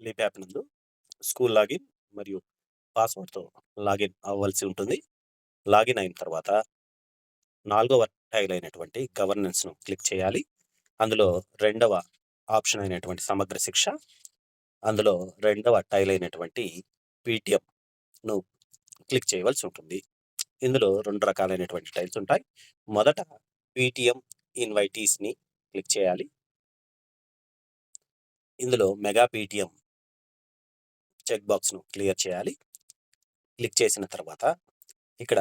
Lip app నందు school login మరియు పాస్వర్డ్తో లాగిన్ అవ్వాల్సి ఉంటుంది. లాగిన్ అయిన తర్వాత నాలుగవ టైల్ అయినటువంటి గవర్నెన్స్ను క్లిక్ చేయాలి. అందులో రెండవ ఆప్షన్ అయినటువంటి సమగ్ర శిక్ష అందులో రెండవ టైల్ అయినటువంటి పీటిఎంను క్లిక్ చేయవలసి ఉంటుంది. ఇందులో రెండు రకాలైనటువంటి టైల్స్ ఉంటాయి. మొదట పీటిఎం ఇన్వైటీస్ని క్లిక్ చేయాలి. ఇందులో మెగా పీటిఎం చెక్ బాక్స్ను క్లియర్ చేయాలి. క్లిక్ చేసిన తర్వాత ఇక్కడ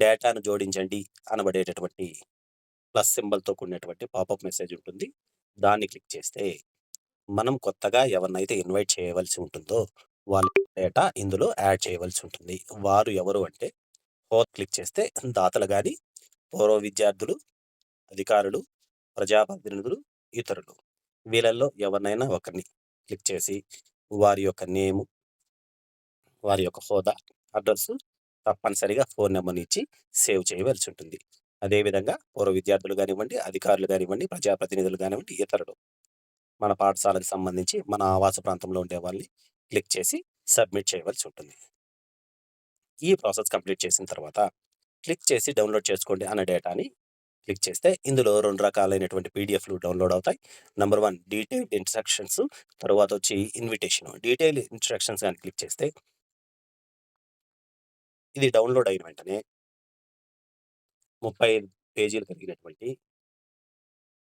డేటాను జోడించండి అనబడేటటువంటి ప్లస్ సింబల్తో కూడినటువంటి పాపప్ మెసేజ్ ఉంటుంది. దాన్ని క్లిక్ చేస్తే మనం కొత్తగా ఎవరినైతే ఇన్వైట్ చేయవలసి ఉంటుందో వాళ్ళ డేటా ఇందులో యాడ్ చేయవలసి ఉంటుంది. వారు ఎవరు అంటే హోత్ క్లిక్ చేస్తే దాతలు కానీ పూర్వ విద్యార్థులు అధికారులు ప్రజాప్రతినిధులు ఇతరులు వీళ్ళల్లో ఎవరినైనా ఒకరిని క్లిక్ చేసి వారి యొక్క నేము వారి యొక్క హోదా అడ్రస్ తప్పనిసరిగా ఫోన్ నెంబర్ని ఇచ్చి సేవ్ చేయవలసి ఉంటుంది. అదేవిధంగా పూర్వ విద్యార్థులు కానివ్వండి అధికారులు కానివ్వండి ప్రజాప్రతినిధులు కానివ్వండి ఇతరులు మన పాఠశాలకు సంబంధించి మన ఆవాస ప్రాంతంలో ఉండే వాళ్ళని క్లిక్ చేసి సబ్మిట్ చేయవలసి ఉంటుంది. ఈ ప్రాసెస్ కంప్లీట్ చేసిన తర్వాత క్లిక్ చేసి డౌన్లోడ్ చేసుకోండి అన్న డేటాని క్లిక్ చేస్తే ఇందులో రెండు రకాలైనటువంటి పీడిఎఫ్లు డౌన్లోడ్ అవుతాయి. నెంబర్ వన్ డీటెయిల్డ్ ఇన్స్ట్రక్షన్స్ తర్వాత వచ్చి ఇన్విటేషన్. డీటెయిల్ ఇన్స్ట్రక్షన్స్ కానీ క్లిక్ చేస్తే ఇది డౌన్లోడ్ అయిన వెంటనే ముప్పై పేజీలు కలిగినటువంటి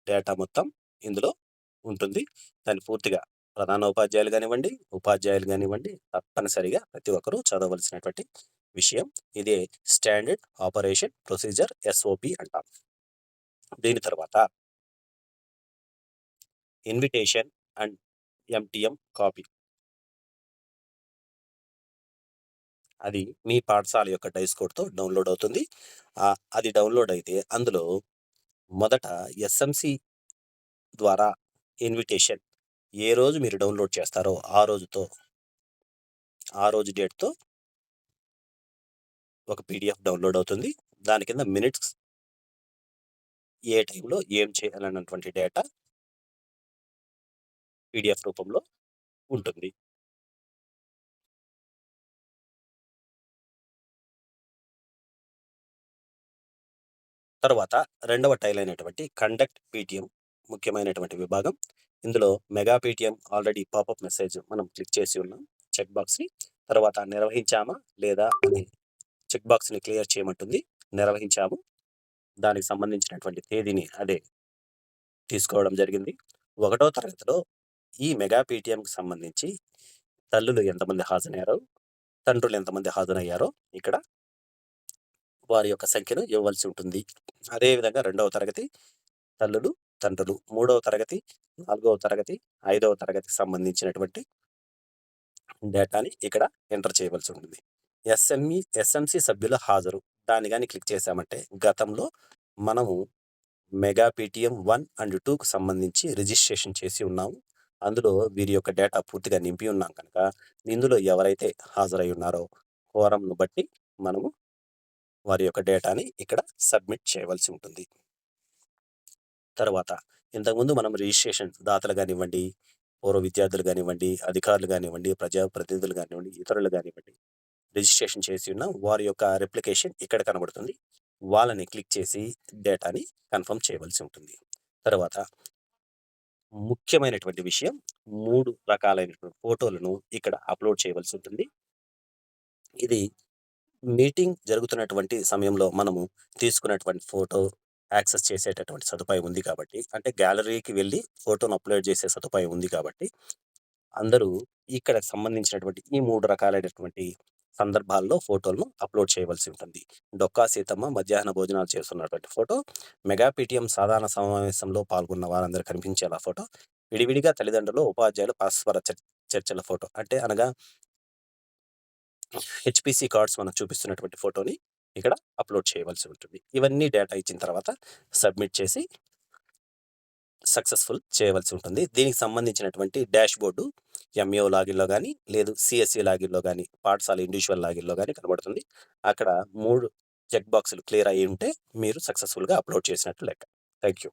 డేటా మొత్తం ఇందులో ఉంటుంది. దాన్ని పూర్తిగా ప్రధాన ఉపాధ్యాయులు కానివ్వండి ఉపాధ్యాయులు కానివ్వండి తప్పనిసరిగా ప్రతి ఒక్కరూ చదవలసినటువంటి విషయం. ఇదే స్టాండర్డ్ ఆపరేషన్ ప్రొసీజర్ ఎస్ఓపి అంటాం. దీని తర్వాత ఇన్విటేషన్ అండ్ ఎంటీఎం కాపీ. అది మీ పాఠశాల యొక్క డైస్ కోడ్తో డౌన్లోడ్ అవుతుంది. అది డౌన్లోడ్ అయితే అందులో మొదట ఎస్ఎంసి ద్వారా ఇన్విటేషన్ ఏ రోజు మీరు డౌన్లోడ్ చేస్తారో ఆ రోజుతో ఆ రోజు డేట్తో ఒక పీడిఎఫ్ డౌన్లోడ్ అవుతుంది. దాని కింద మినిట్స్ ఏ టైంలో ఏం చేయాలన్నటువంటి డేటా పీడిఎఫ్ రూపంలో ఉంటుంది. తర్వాత రెండవ టైల్ అయినటువంటి కండక్ట్ పీటిఎం ముఖ్యమైనటువంటి విభాగం. ఇందులో mega PTM already popup message మనం క్లిక్ చేసి ఉన్నాం. చెక్ బాక్స్ని తర్వాత నిర్వహించామా లేదా అని చెక్ బాక్స్ని క్లియర్ చేయమంటుంది. నిర్వహించాము. దానికి సంబంధించినటువంటి తేదీని అదే తీసుకోవడం జరిగింది. ఒకటో తరగతిలో ఈ మెగా పీటీఎంకి సంబంధించి తల్లులు ఎంతమంది హాజరయ్యారో తండ్రులు ఎంతమంది హాజరయ్యారో ఇక్కడ వారి యొక్క సంఖ్యను ఇవ్వవలసి ఉంటుంది. అదేవిధంగా రెండవ తరగతి తల్లులు తండ్రులు. మూడవ తరగతి నాలుగవ తరగతి ఐదవ తరగతికి సంబంధించినటువంటి డేటాని ఇక్కడ ఎంటర్ చేయవలసి ఉంటుంది. ఎస్ఎంఈ ఎస్ఎంసి సభ్యుల హాజరు. దాన్ని కానీ క్లిక్ చేసామంటే గతంలో మనము మెగా పేటిఎం వన్ అండ్ టూకు సంబంధించి రిజిస్ట్రేషన్ చేసి ఉన్నాము. అందులో వీరి యొక్క డేటా పూర్తిగా నింపి ఉన్నాం కనుక ఇందులో ఎవరైతే హాజరై ఉన్నారో ఫోరంను బట్టి మనము వారి యొక్క డేటాని ఇక్కడ సబ్మిట్ చేయవలసి ఉంటుంది. తర్వాత ఇంతకుముందు మనం రిజిస్ట్రేషన్ దాతలు కానివ్వండి పూర్వ విద్యార్థులు కానివ్వండి అధికారులు కానివ్వండి ప్రజాప్రతినిధులు కానివ్వండి ఇతరులు కానివ్వండి రిజిస్ట్రేషన్ చేసి ఉన్న వారి యొక్క రెప్లికేషన్ ఇక్కడ కనబడుతుంది. వాళ్ళని క్లిక్ చేసి డేటాని కన్ఫర్మ్ చేయవలసి ఉంటుంది. తర్వాత ముఖ్యమైనటువంటి విషయం మూడు రకాలైనటువంటి ఫోటోలను ఇక్కడ అప్లోడ్ చేయవలసి ఉంటుంది. ఇది మీటింగ్ జరుగుతున్నటువంటి సమయంలో మనము తీసుకున్నటువంటి ఫోటో యాక్సెస్ చేసేటటువంటి సదుపాయం ఉంది కాబట్టి అంటే గ్యాలరీకి వెళ్ళి ఫోటోను అప్లోడ్ చేసే సదుపాయం ఉంది కాబట్టి అందరూ ఇక్కడ సంబంధించినటువంటి ఈ మూడు రకాలైనటువంటి సందర్భాల్లో ఫోటోలను అప్లోడ్ చేయవలసి ఉంటుంది. డొక్కా సీతమ్మ మధ్యాహ్న భోజనాలు చేస్తున్నటువంటి ఫోటో మెగా పీటీఎం సాధారణ సమావేశంలో పాల్గొన్న వారందరూ కనిపించేలా ఫోటో విడివిడిగా తల్లిదండ్రులు ఉపాధ్యాయులు పరస్పర చర్చల ఫోటో అంటే అనగా హెచ్పిసి కార్డ్స్ మనం చూపిస్తున్నటువంటి ఫోటోని ఇక్కడ అప్లోడ్ చేయవలసి ఉంటుంది. ఇవన్నీ డేటా ఇచ్చిన తర్వాత సబ్మిట్ చేసి సక్సెస్ఫుల్ చేయవలసి ఉంటుంది. దీనికి సంబంధించినటువంటి డాష్ బోర్డు ఎంఏఓ లాగిన్లో కానీ లేదు సిఎస్సి లాగిన్లో కానీ పాఠశాల ఇండివిజువల్ లాగిన్లో కానీ కనబడుతుంది. అక్కడ మూడు చెక్ బాక్సులు క్లియర్ అయ్యి ఉంటే మీరు సక్సెస్ఫుల్గా అప్లోడ్ చేసినట్టు లెక్క. Thank you